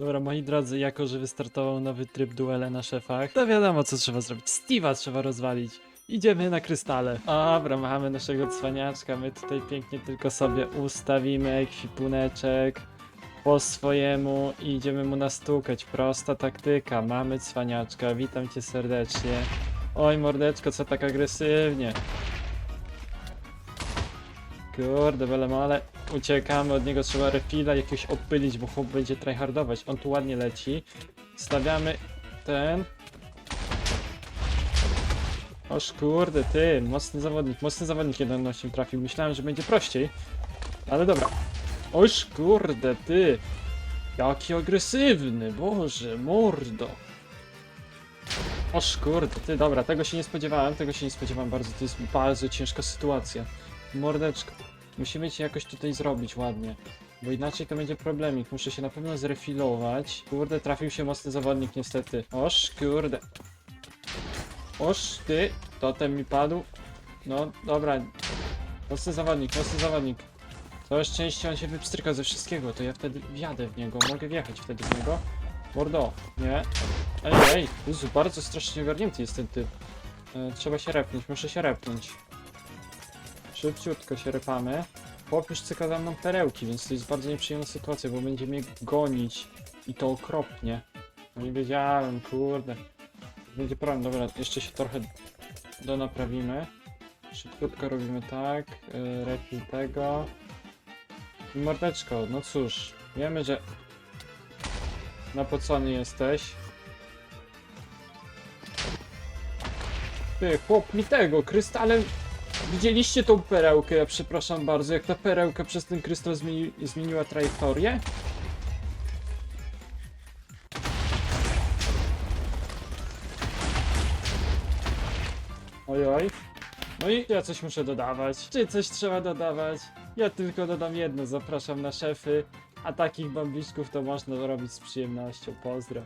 Dobra, moi drodzy, jako że wystartował nowy tryb duele na szefach, to wiadomo co trzeba zrobić. Steve'a trzeba rozwalić. Idziemy na krystale. Dobra, mamy naszego cwaniaczka. My tutaj pięknie tylko sobie ustawimy ekwipuneczek po swojemu i idziemy mu nastukać. Prosta taktyka. Mamy cwaniaczka. Witam cię serdecznie. Oj, mordeczko, co tak agresywnie? Kurde, belemale. Uciekamy od niego, trzeba refila jakiegoś opylić, bo chłop będzie tryhardować. On tu ładnie leci. Stawiamy ten. Oż kurde, ty, mocny zawodnik, mocny zawodnik 1.8 trafił. Myślałem, że będzie prościej. Ale dobra. Oż kurde, ty. Jaki agresywny, boże, mordo. Oż kurde, ty, dobra, tego się nie spodziewałem, tego się nie spodziewałem bardzo, to jest bardzo ciężka sytuacja. Mordeczko, musimy cię jakoś tutaj zrobić ładnie, bo inaczej to będzie problemik, muszę się na pewno zrefilować. Kurde, trafił się mocny zawodnik niestety. Oż kurde. Oż ty, totem mi padł. No, dobra. Mocny zawodnik, mocny zawodnik. Całe szczęście on się wypstryka ze wszystkiego, to ja wtedy wjadę w niego, mogę wjechać wtedy w niego. Mordo, nie. Ej, ej, Jezu, bardzo strasznie ogarnięty jest ten typ. E, trzeba się repnąć, muszę się repnąć. Szybciutko się repamy. Chłop już cyka za mną perełki, więc to jest bardzo nieprzyjemna sytuacja, bo będzie mnie gonić. I to okropnie. No nie wiedziałem, kurde. Będzie problem, dobra, jeszcze się trochę donaprawimy. Szybciutko robimy tak, yy, refill tego. I mordeczko, no cóż, wiemy, że napocony jesteś. Ty, chłop mi tego, krystalem... Widzieliście tą perełkę, ja przepraszam bardzo, jak ta perełka przez ten krystal zmieni zmieniła trajektorię? Ojoj. No i ja coś muszę dodawać. Czy coś trzeba dodawać? Ja tylko dodam jedno, zapraszam na szefy. A takich bambiczków to można robić z przyjemnością. Pozdro.